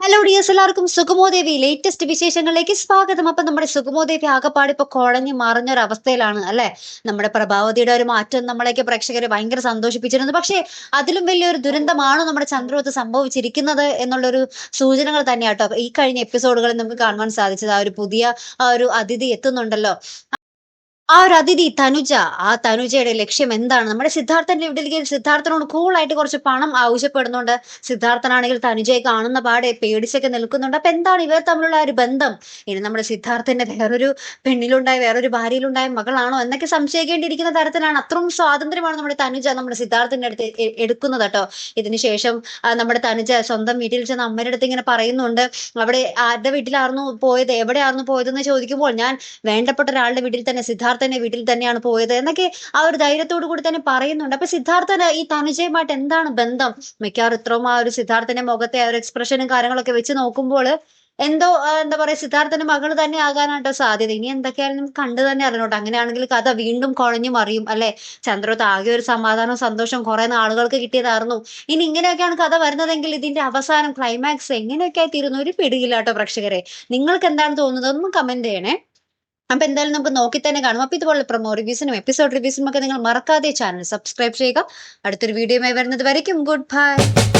Hello dears എല്ലാവർക്കും സുഗമോദേവി latest വിശേഷങ്ങളിലേക്ക് സ്വാഗതം. അപ്പൊ നമ്മുടെ സുഗമോദേവി ആകപ്പാട് ഇപ്പൊ കുഴഞ്ഞു മറിഞ്ഞ ഒരു അവസ്ഥയിലാണ് അല്ലെ? നമ്മുടെ പ്രഭാവതിയുടെ ഒരു മാറ്റം നമ്മളെയൊക്കെ പ്രേക്ഷകരെ ഭയങ്കര സന്തോഷിപ്പിച്ചിരുന്നു. പക്ഷേ അതിലും വലിയൊരു ദുരന്തമാണ് നമ്മുടെ ചന്ദ്രവത്ത് സംഭവിച്ചിരിക്കുന്നത് എന്നുള്ളൊരു സൂചനകൾ തന്നെയാട്ടോ. ഈ കഴിഞ്ഞ എപ്പിസോഡുകളിൽ നമുക്ക് കാണുവാൻ സാധിച്ചത് ആ ഒരു പുതിയ ഒരു അതിഥി എത്തുന്നുണ്ടല്ലോ. ആ ഒരു അതിഥി തനുജ ആ തനുജയുടെ ലക്ഷ്യം എന്താണ്? നമ്മുടെ സിദ്ധാർത്ഥന്റെ വീട്ടിലേക്ക് സിദ്ധാർത്ഥനോട് കൂളായിട്ട് കുറച്ച് പണം ആവശ്യപ്പെടുന്നുണ്ട്. സിദ്ധാർത്ഥനാണെങ്കിൽ തനുജയെ കാണുന്ന പാടെ പേടിച്ചൊക്കെ നിൽക്കുന്നുണ്ട്. അപ്പൊ എന്താണ് ഇവർ തമ്മിലുള്ള ഒരു ബന്ധം? ഇനി നമ്മുടെ സിദ്ധാർത്ഥന്റെ വേറൊരു പെണ്ണിലുണ്ടായ വേറൊരു ഭാര്യയിലുണ്ടായ മകളാണോ എന്നൊക്കെ സംശയിക്കേണ്ടിയിരിക്കുന്ന തരത്തിലാണ് അത്രയും സ്വാതന്ത്ര്യമാണ് നമ്മുടെ തനുജ നമ്മുടെ സിദ്ധാർത്ഥന്റെ അടുത്ത് എടുക്കുന്നത് കേട്ടോ. ഇതിനുശേഷം നമ്മുടെ തനുജ സ്വന്തം വീട്ടിൽ ചെന്ന് അമ്മയുടെ അടുത്ത് ഇങ്ങനെ പറയുന്നുണ്ട്. അവിടെ ആരുടെ വീട്ടിലായിരുന്നു പോയത് എവിടെയായിരുന്നു പോയതെന്ന് ചോദിക്കുമ്പോൾ ഞാൻ വേണ്ടപ്പെട്ട ഒരാളുടെ വീട്ടിൽ തന്നെ സിദ്ധാർത്ഥന്റെ വീട്ടിൽ തന്നെയാണ് പോയത് എന്നൊക്കെ ആ ഒരു ധൈര്യത്തോടു കൂടി തന്നെ പറയുന്നുണ്ട്. അപ്പൊ സിദ്ധാർത്ഥന് ഈ തനുജയുമായിട്ട് എന്താണ് ബന്ധം? മിക്കവാറും ഇത്രയും ആ ഒരു സിദ്ധാർത്ഥന്റെ മുഖത്തെ ആ ഒരു എക്സ്പ്രഷനും കാര്യങ്ങളൊക്കെ വെച്ച് നോക്കുമ്പോൾ എന്തോ എന്താ പറയാ സിദ്ധാർത്ഥന്റെ മകൾ തന്നെ ആകാനായിട്ട് സാധ്യത. ഇനി എന്തൊക്കെയായാലും കണ്ടു തന്നെ അറിഞ്ഞോട്ടെ അങ്ങനെയാണെങ്കിൽ കഥ വീണ്ടും കുഴഞ്ഞു മറിയും അല്ലെ? ചന്ദ്രത്ത് ആകെ ഒരു സമാധാനവും സന്തോഷം കുറെ നാളുകൾക്ക് കിട്ടിയതായിരുന്നു. ഇനി ഇങ്ങനെയൊക്കെയാണ് കഥ വരുന്നതെങ്കിൽ ഇതിന്റെ അവസാനം ക്ലൈമാക്സ് എങ്ങനെയൊക്കെ ആയിത്തീരുന്നു ഒരു പിടിയില്ലാട്ടോ പ്രേക്ഷകരെ. നിങ്ങൾക്ക് എന്താണ് തോന്നുന്നത്? ഒന്നും കമന്റ് ചെയ്യണേ. അപ്പൊ എന്തായാലും നമുക്ക് നോക്കി തന്നെ കാണും. അപ്പൊ ഇതുപോലെ പ്രൊമോ റിവ്യൂസിനും എപ്പിസോഡ് റിവ്യൂസിനും ഒക്കെ നിങ്ങൾ മറക്കാതെ ചാനൽ സബ്സ്ക്രൈബ് ചെയ്യുക. അടുത്തൊരു വീഡിയോയുമായി വരുന്നത് വരയ്ക്കും. Good bye